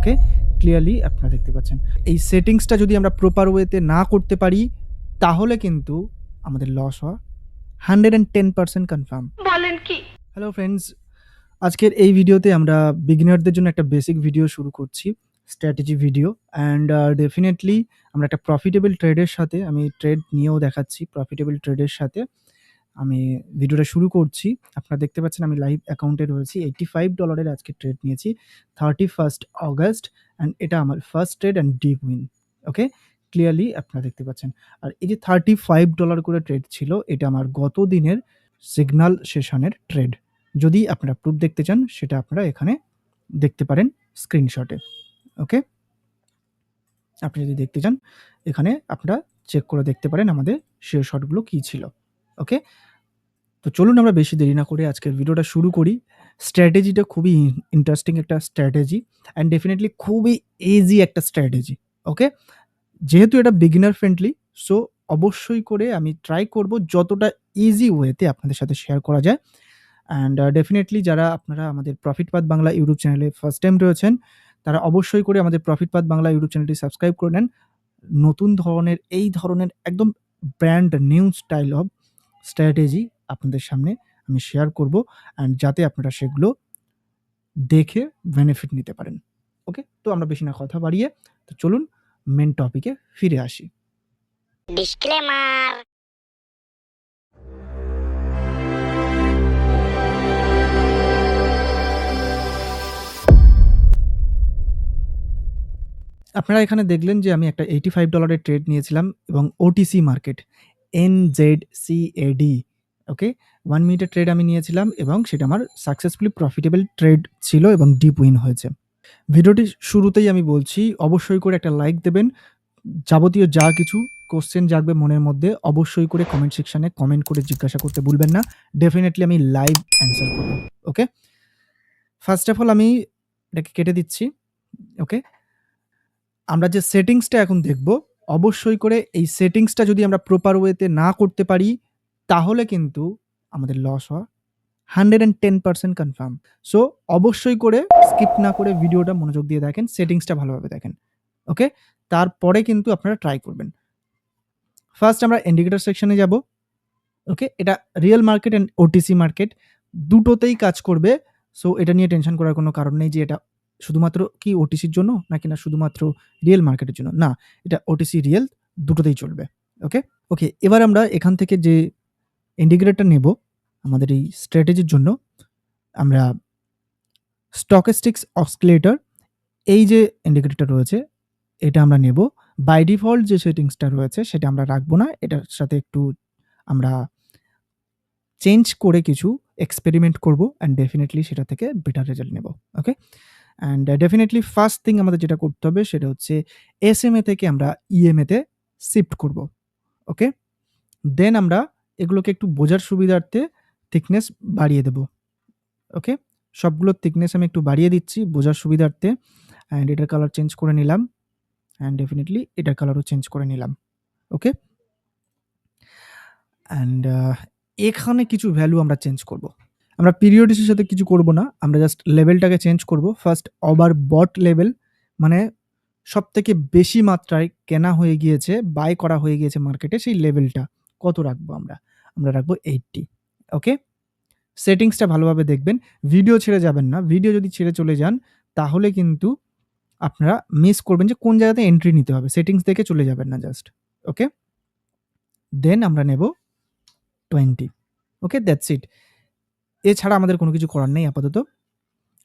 ওকে? Clearly আপনারা দেখতে পাচ্ছেন। এই সেটিংসটা যদি আমরা প্রপার ওয়েতে না করতে পারি তাহলে কিন্তু আমাদের লস হওয়া hundred and ten percent confirm বলেন কি? হ্যালো ফ্রেন্ডস আজকের এই ভিডিওতে আমরা বিগিনারদের জন্য একটা বেসিক ভিডিও শুরু করছি স্ট্র্যাটেজি ভিডিও অ্যান্ড ডেফিনেটলি আমরা একটা প্রফিটেবল ট্রেডের সাথে আমি ট্রেড নিয়েও দেখাচ্ছি প্রফিটেবল ট্রেডের সাথে। আমি ভিডিওটা শুরু করছি। আপনারা দেখতে পাচ্ছেন আমি লাইভ অ্যাকাউন্টে রয়েছি। এইটটি ফাইভ ডলারের আজকে ট্রেড নিয়েছি। থার্টি ফার্স্ট অগস্ট অ্যান্ড এটা আমার first trade and deep win okay clearly আপনারা দেখতে পাচ্ছেন। আর এই যে থার্টি ফাইভ ডলার করে ট্রেড ছিল, এটা আমার গত দিনের সিগনাল সেশনের ট্রেড যদি আপনারা প্রুফ দেখতে চান, সেটা আপনারা এখানে দেখতে পারেন স্ক্রিনশটে ওকে আপনি যদি দেখতে চান, এখানে আপনারা চেক করে দেখতে পারেন আমাদের শেয়ার শটগুলো কী ছিল। ওকে তো চলুন আমরা বেশি দেরি না করে আজকের ভিডিওটা শুরু করি। স্ট্র্যাটেজিটা খুবই ইন্টারেস্টিং একটা স্ট্র্যাটেজি অ্যান্ড ডেফিনেটলি খুবই ইজি একটা স্ট্র্যাটেজি ওকে যেহেতু এটা বিগিনার ফ্রেন্ডলি সো অবশ্যই করে আমি ট্রাই করব যতটা ইজি ওয়েতে আপনাদের সাথে শেয়ার করা যায়। অ্যান্ড ডেফিনেটলি যারা আপনারা আমাদের প্রফিট পাথ বাংলা ইউটিউব চ্যানেলে ফার্স্ট টাইম রয়েছেন, তারা অবশ্যই করে আমাদের প্রফিট পাথ বাংলা ইউটিউব চ্যানেলটি সাবস্ক্রাইব করে নেন। নতুন ধরনের, এই ধরনের একদম brand new style of strategy আপনাদের সামনে আমি শেয়ার করব অ্যান্ড যাতে আপনারা সেগুলো দেখে বেনিফিট নিতে পারেন। ওকে তো আমরা বেশি না কথা বাড়িয়ে তো চলুন মেন টপিকে ফিরে আসি। ডিসক্লেমার আপনারা এখানে দেখলেন যে আমি একটা এইটি ফাইভ ডলারের ট্রেড নিয়েছিলাম এবং OTC market N Z C A D okay one মিনিটের ট্রেড আমি নিয়েছিলাম এবং সেটা আমার সাকসেসফুলি প্রফিটেবল ট্রেড ছিল এবং ডিপ উইন হয়েছে। ভিডিওটি শুরুতেই আমি বলছি, অবশ্যই করে একটা লাইক দেবেন। যাবতীয় যা কিছু কোশ্চেন জাগবে মনের মধ্যে, অবশ্যই করে কমেন্ট সেকশানে কমেন্ট করে জিজ্ঞাসা করতে ভুলবেন না। ডেফিনেটলি আমি লাইভ অ্যান্সার করব ওকে ফার্স্ট অফ অল আমি এটাকে কেটে দিচ্ছি ওকে আমরা যে সেটিংসটা এখন দেখব অবশ্যই করে এই সেটিংসটা যদি আমরা প্রপার ওয়েতে না করতে পারি, তাহলে কিন্তু আমাদের লস হওয়া hundred and ten percent confirm so অবশ্যই করে স্কিপ না করে ভিডিওটা মনোযোগ দিয়ে দেখেন, সেটিংসটা ভালোভাবে দেখেন ওকে তারপরে কিন্তু আপনারা ট্রাই করবেন। ফার্স্ট আমরা ইন্ডিকেটর সেকশনে যাব ওকে এটা real market and OTC market দুটোতেই কাজ করবে। সো এটা নিয়ে টেনশন করার কোনো কারণ নেই যে এটা শুধুমাত্র কি ওটিসির জন্য নাকি না শুধুমাত্র রিয়েল মার্কেটের জন্য? না, এটা ওটিসি রিয়েল দুটোতেই চলবে ওকে ওকে এবার আমরা এখান থেকে যে ইন্ডিকেটরটা নেব আমাদের এই স্ট্র্যাটেজির জন্য, আমরা স্টকেস্টিক্স অক্সিলেটর এই যে ইন্ডিকেটরটা রয়েছে, এটা আমরা নেব। বাই ডিফল্ট যে সেটিংসটা রয়েছে, সেটা আমরা রাখব না, এটার সাথে একটু আমরা চেঞ্জ করে কিছু এক্সপেরিমেন্ট করব অ্যান্ড ডেফিনেটলি সেটা থেকে বেটার রেজাল্ট নেব okay and definitely first thing আমাদের যেটা করতে হবে সেটা হচ্ছে এস এম এ থেকে আমরা ইএমএতে শিফট করব ওকে দেন আমরা এগুলোকে একটু বোঝার সুবিধার্থে থিকনেস বাড়িয়ে দেব ওকে সবগুলোর থিকনেস আমি একটু বাড়িয়ে দিচ্ছি বোঝার সুবিধার্থে অ্যান্ড এটার কালার চেঞ্জ করে নিলাম অ্যান্ড ডেফিনেটলি এটার কালারও চেঞ্জ করে নিলাম ওকে অ্যান্ড এখানে কিছু ভ্যালু আমরা চেঞ্জ করব। আমরা পিরিয়ডিসের সাথে কিছু করব না, আমরা জাস্ট লেভেলটাকে চেঞ্জ করব। ফার্স্ট ওভার বট লেভেল মানে সব থেকে বেশি মাত্রায় কেনা হয়ে গিয়েছে বাই করা হয়ে গিয়েছে মার্কেটে সেই লেভেলটা কত রাখব আমরা? আমরা রাখব এইটটি ওকে সেটিংসটা ভালোভাবে দেখবেন। ভিডিও ছেড়ে যাবেন না। ভিডিও যদি ছেড়ে চলে যান, তাহলে কিন্তু আপনারা মিস করবেন যে কোন জায়গাতে এন্ট্রি নিতে হবে। সেটিংস দেখে চলে যাবেন না জাস্ট ওকে দেন আমরা নেব টোয়েন্টি ওকে দ্যাটস ইট এছাড়া আমাদের কোনো কিছু করার নেই আপাতত।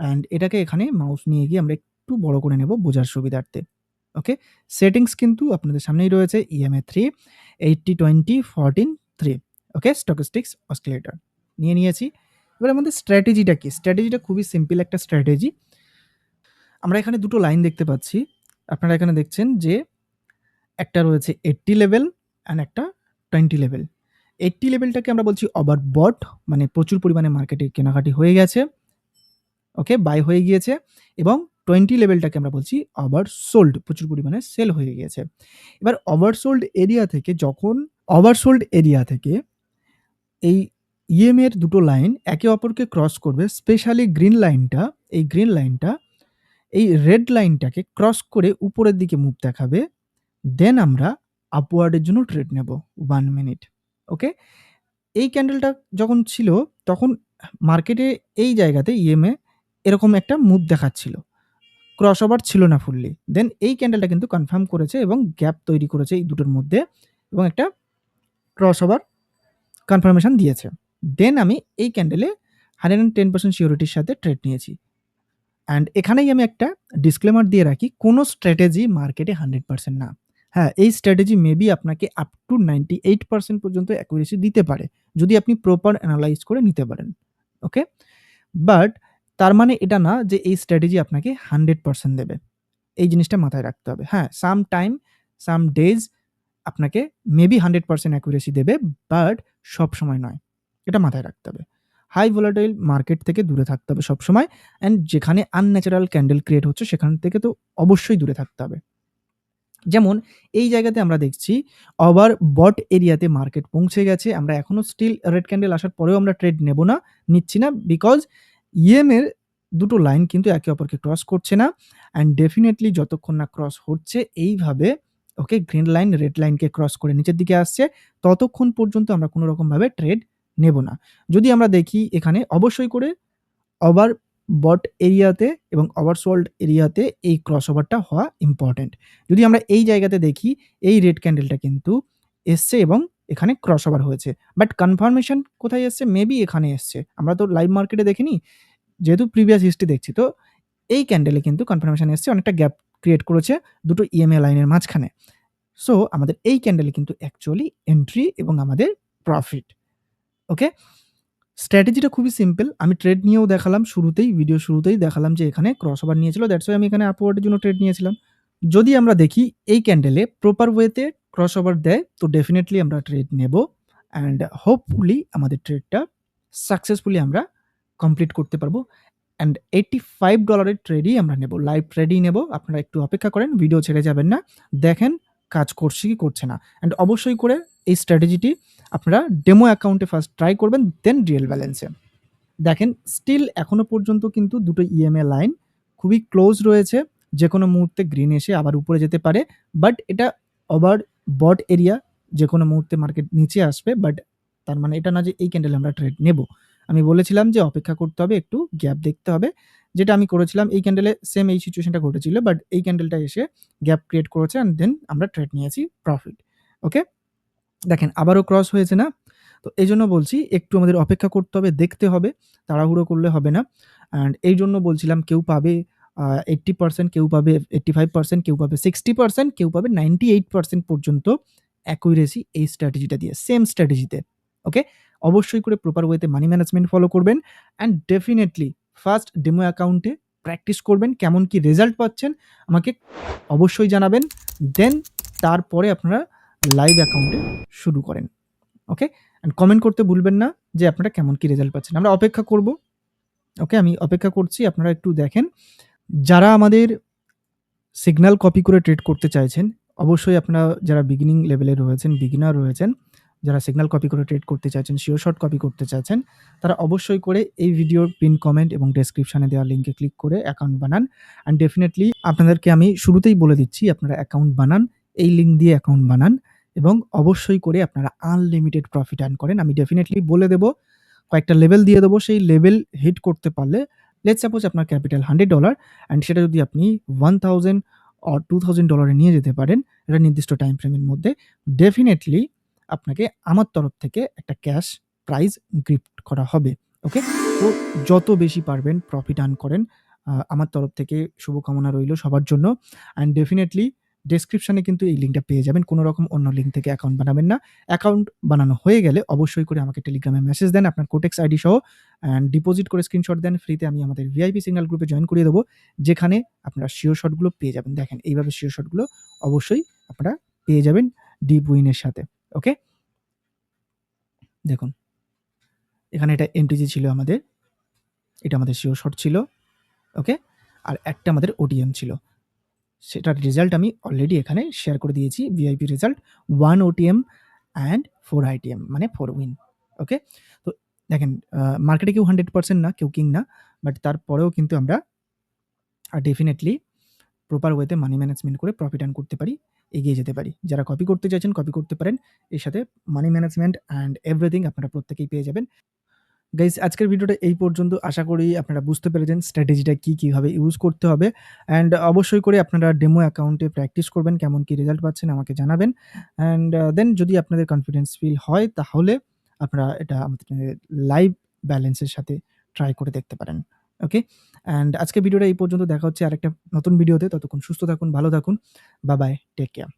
অ্যান্ড এটাকে এখানে মাউস নিয়ে গিয়ে আমরা একটু বড় করে নেব বোঝার সুবিধার্থে। ওকে সেটিংস কিন্তু আপনাদের সামনেই রয়েছে EMA three eighty twenty fourteen three okay stochastics oscillator নিয়ে নিয়েছি। এবার আমাদের স্ট্র্যাটেজিটা কি? স্ট্র্যাটেজিটা খুবই সিম্পল একটা স্ট্র্যাটেজি আমরা এখানে দুটো লাইন দেখতে পাচ্ছি। আপনারা এখানে দেখছেন যে একটা রয়েছে এইটটি লেভেল অ্যান্ড একটা টোয়েন্টি লেভেল এইটটি লেভেলটাকে আমরা বলছি ওভার বট মানে প্রচুর পরিমাণে মার্কেটে কেনাকাটি হয়ে গেছে ওকে বাই হয়ে গিয়েছে, এবং টোয়েন্টি লেভেলটাকে আমরা বলছি ওভার সোল্ড প্রচুর পরিমাণে সেল হয়ে গিয়েছে এবার ওভার সোল্ড এরিয়া থেকে, যখন ওভার সোল্ড এরিয়া থেকে এই ইএম এর দুটো লাইন একে অপরকে ক্রস করবে স্পেশালি গ্রিন লাইনটা এই গ্রিন লাইনটা এই রেড লাইনটাকে ক্রস করে উপরের দিকে মুভ দেখাবে। দেন আমরা আপওয়ার্ড এর জন্য ট্রেড নেব 1 মিনিট। ওকে? এই ক্যান্ডেলটা যখন ছিল তখন মার্কেটে এই জায়গাতে ইএমএ এরকম একটা মুভ দেখাচ্ছিল। ক্রস ওভার ছিল না ফুললি। দেন এই ক্যান্ডেলটা কিন্তু কনফার্ম করেছে এবং গ্যাপ তৈরি করেছে এই দুটোর মধ্যে এবং একটা ক্রস ওভার কনফার্মেশন দিয়েছে। দেন আমি এই ক্যান্ডেলে 110% সিউরিটির সাথে ট্রেড নিয়েছি। অ্যান্ড এখানেই আমি একটা ডিসক্লেমার দিয়ে রাখি, কোনো স্ট্র্যাটেজি মার্কেটে 100% না। হ্যাঁ, এই স্ট্র্যাটেজি মেবি আপনাকে আপ টু 98% পর্যন্ত অ্যাকুরেসি দিতে পারে। যদি আপনি প্রপার অ্যানালাইজ করে নিতে পারেন। ওকে? বাট তার মানে এটা না যে এই স্ট্র্যাটেজি আপনাকে 100% দেবে। এই জিনিসটা মাথায় রাখতে হবে। হ্যাঁ, সাম টাইম, সাম ডেজ আপনাকে মেবি 100% অ্যাকুরেসি দেবে বাট সব সময় নয়। এটা মাথায় রাখতে হবে। হাই ভোলাটাইল মার্কেট থেকে দূরে থাকতে হবে সবসময় অ্যান্ড যেখানে আনন্যাচারাল ক্যান্ডেল ক্রিয়েট হচ্ছে সেখান থেকে তো অবশ্যই দূরে থাকতে হবে। যেমন এই জায়গাতে আমরা দেখছি ওভার বট এরিয়াতে মার্কেট পৌঁছে গেছে। আমরা এখনও স্টিল রেড ক্যান্ডেল আসার পরেও আমরা ট্রেড নেব না, নিচ্ছি না বিকজ ইএম এর দুটো লাইন কিন্তু একে অপরকে ক্রস করছে না অ্যান্ড ডেফিনেটলি যতক্ষণ না ক্রস হচ্ছে এইভাবে ওকে গ্রিন লাইন রেড লাইনকে ক্রস করে নিচের দিকে আসছে ততক্ষণ পর্যন্ত আমরা কোনো রকমভাবে ট্রেড নেব না। যদি আমরা দেখি এখানে অবশ্যই করে ওভার বট এরিয়াতে এবং ওভারসোল্ড এরিয়াতে এই ক্রসওভারটা হওয়া ইম্পর্টেন্ট। যদি আমরা এই জায়গাতে দেখি, এই রেড ক্যান্ডেলটা কিন্তু এসছে এবং এখানে ক্রসওভার হয়েছে। বাট কনফার্মেশন কোথায় এসছে? মেবি এখানে এসছে। আমরা তো লাইভ মার্কেটে দেখিনি। যেহেতু প্রিভিয়াস হিস্ট্রি দেখছি, তো এই ক্যান্ডেলে কিন্তু কনফার্মেশন এসছে, অনেকটা গ্যাপ ক্রিয়েট করেছে দুটো ইএমএ লাইনের মাঝখানে। সো আমাদের এই ক্যান্ডেলে কিন্তু অ্যাকচুয়ালি এন্ট্রি এবং আমাদের প্রফিট। ওকে? স্ট্র্যাটেজিটা খুবই সিম্পল। আমি ট্রেড নিয়েও দেখালাম শুরুতেই, ভিডিও শুরুতেই দেখালাম যে এখানে ক্রস ওভার নিয়েছিল। দ্যাটস ওয়াই আমি এখানে আপওয়ার্ড এর জন্য ট্রেড নিয়েছিলাম। যদি আমরা দেখি এই ক্যান্ডেলে প্রপার ওয়েতে ক্রস ওভার দেয় তো ডেফিনেটলি আমরা ট্রেড নেব অ্যান্ড হোপফুলি আমাদের ট্রেডটা সাকসেসফুলি আমরা কমপ্লিট করতে পারব অ্যান্ড $85 এর ট্রেডই আমরা নেব। লাইভ ট্রেডই নেব। আপনারা একটু অপেক্ষা করেন, ভিডিও ছেড়ে যাবেন না। দেখেন কাজ করছে কি করছে না। অ্যান্ড অবশ্যই করে এই স্ট্র্যাটেজিটি আপনারা ডেমো অ্যাকাউন্টে ফার্স্ট ট্রাই করবেন দেন রিয়েল ব্যালেন্সে। দেখেন স্টিল এখনও পর্যন্ত কিন্তু দুটো ইএমএ লাইন খুবই ক্লোজ রয়েছে। যে কোনো মুহূর্তে গ্রিন এসে আবার উপরে যেতে পারে। বাট এটা ওভার বট এরিয়া যে কোনো মুহূর্তে মার্কেট নিচে আসবে। বাট তার মানে এটা না যে এই ক্যান্ডেলে আমরা ট্রেড নেব। আমি বলেছিলাম যে অপেক্ষা করতে হবে, একটু গ্যাপ দেখতে হবে। যেটা আমি করেছিলাম এই ক্যান্ডেলে সেম এই সিচুয়েশনটা ঘটেছিল। বাট এই ক্যান্ডেলটা এসে গ্যাপ ক্রিয়েট করেছে অ্যান্ড দেন আমরা ট্রেড নিয়েছি প্রফিট। ওকে? দেখেন আবারও ক্রস হয়েছে না? তো এই জন্য বলছি একটু আমাদের অপেক্ষা করতে হবে, দেখতে হবে। তাড়াহুড়ো করলে হবে না। অ্যান্ড এই জন্য বলছিলাম কেউ পাবে আ 80% কেউ পাবে 85% কেউ পাবে 60% কেউ পাবে 98% পর্যন্ত অ্যাকুরেসি এই স্ট্র্যাটেজিটা দিয়ে। সেম স্ট্র্যাটেজিতে। ওকে? অবশ্যই করে প্রপার ওয়েতে মানি ম্যানেজমেন্ট ফলো করবেন অ্যান্ড ডেফিনেটলি ফার্স্ট ডেমো অ্যাকাউন্টে প্র্যাকটিস করবেন। কেমন কি রেজাল্ট পাচ্ছেন আমাকে অবশ্যই জানাবেন। দেন তারপরে আপনারা লাইভ অ্যাকাউন্টে শুরু করেন। ওকে? অ্যান্ড কমেন্ট করতে ভুলবেন না যে আপনারা কেমন কি রেজাল্ট পাচ্ছেন। আমরা অপেক্ষা করব। ওকে? আমি অপেক্ষা করছি। আপনারা একটু দেখেন। যারা আমাদের সিগন্যাল কপি করে ট্রেড করতে চাইছেন, অবশ্যই আপনারা যারা বিগিনিং লেভেলে রয়েছেন, বিগিনার রয়েছেন, যারা সিগন্যাল কপি করে ট্রেড করতে চাইছেন, শিওর শর্ট কপি করতে চাইছেন তারা অবশ্যই করে এই ভিডিওর পিন কমেন্ট এবং ডেসক্রিপশানে দেওয়া লিঙ্কে ক্লিক করে অ্যাকাউন্ট বানান। অ্যান্ড ডেফিনেটলি আপনাদেরকে আমি শুরুতেই বলে দিচ্ছি আপনারা অ্যাকাউন্ট বানান। এই লিঙ্ক দিয়ে অ্যাকাউন্ট বানান এবং অবশ্যই করে আপনারা আনলিমিটেড প্রফিট আর্ন করেন। আমি ডেফিনেটলি বলে দেব, কয়েকটা লেভেল দিয়ে দেবো সেই লেভেল হিট করতে পারলে লেট সাপোজ আপনার ক্যাপিটাল $100 অ্যান্ড সেটা যদি আপনি 1000 অর টু থাউজেন্ড ডলারে নিয়ে যেতে পারেন, এটা নির্দিষ্ট টাইম ফ্রেমের মধ্যে, ডেফিনেটলি আপনাকে আমার তরফ থেকে একটা ক্যাশ প্রাইজ গিফট করা হবে। ওকে? তো যত বেশি পারবেন প্রফিট আর্ন করেন। আমার তরফ থেকে শুভকামনা রইল সবার জন্য। অ্যান্ড ডেফিনিটলি ডেসক্রিপশনে কিন্তু এই লিঙ্কটা পেয়ে যাবেন। কোনো রকম অন্য লিঙ্ক থেকে অ্যাকাউন্ট বানাবেন না। অ্যাকাউন্ট বানানো হয়ে গেলে অবশ্যই করে আমাকে টেলিগ্রামে মেসেজ দেন, আপনার কোটেক্স আইডি সহ অ্যান্ড ডিপোজিট করে স্ক্রিনশট দেন। ফ্রিতে আমি আমাদের ভিআইপি সিগন্যাল গ্রুপে জয়েন করিয়ে দেবো, যেখানে আপনারা শিওর শটগুলো পেয়ে যাবেন। দেখেন, এইভাবে শিওর শটগুলো অবশ্যই আপনারা পেয়ে যাবেন ডিপ উইনের সাথে। ওকে? দেখুন। এখানে এটা এমটিজি ছিল আমাদের। এটা আমাদের শিওর শট ছিল। ওকে? আর একটা আমাদের ওটিএম ছিল। সেটার রেজাল্ট আমি অলরেডি এখানে শেয়ার করে দিয়েছি। VIP result one OTM and 4 ITM মানে ফোর উইন। ওকে? তো দেখেন মার্কেটে কেউ 100% না, কেউ কিং না। বাট তারপরেও কিন্তু আমরা ডেফিনিটলি প্রপার ওয়েতে মানি ম্যানেজমেন্ট করে প্রফিট আর্ন করতে পারি, এগিয়ে যেতে পারি। যারা কপি করতে চাইছেন কপি করতে পারেন। এর সাথে মানি ম্যানেজমেন্ট অ্যান্ড এভরিথিং আপনারা প্রত্যেকেই পেয়ে যাবেন। গাইস আজকের ভিডিওটা এই পর্যন্ত। আশা করি আপনারা বুঝতে পেরেছেন স্ট্র্যাটেজিটা কি, কীভাবে ইউজ করতে হবে। অ্যান্ড অবশ্যই করে আপনারা ডেমো অ্যাকাউন্টে প্র্যাকটিস করবেন। কেমন কি রেজাল্ট পাচ্ছেন আমাকে জানাবেন। অ্যান্ড দেন যদি আপনাদের কনফিডেন্স ফিল হয় তাহলে আপনারা এটা আমাদের লাইভ ব্যালেন্সের সাথে ট্রাই করে দেখতে পারেন। ওকে? অ্যান্ড আজকের ভিডিওটা এই পর্যন্ত। দেখা হচ্ছে আরেকটা নতুন ভিডিওতে। ততক্ষণ সুস্থ থাকুন, ভালো থাকুন। Bye bye. Take care.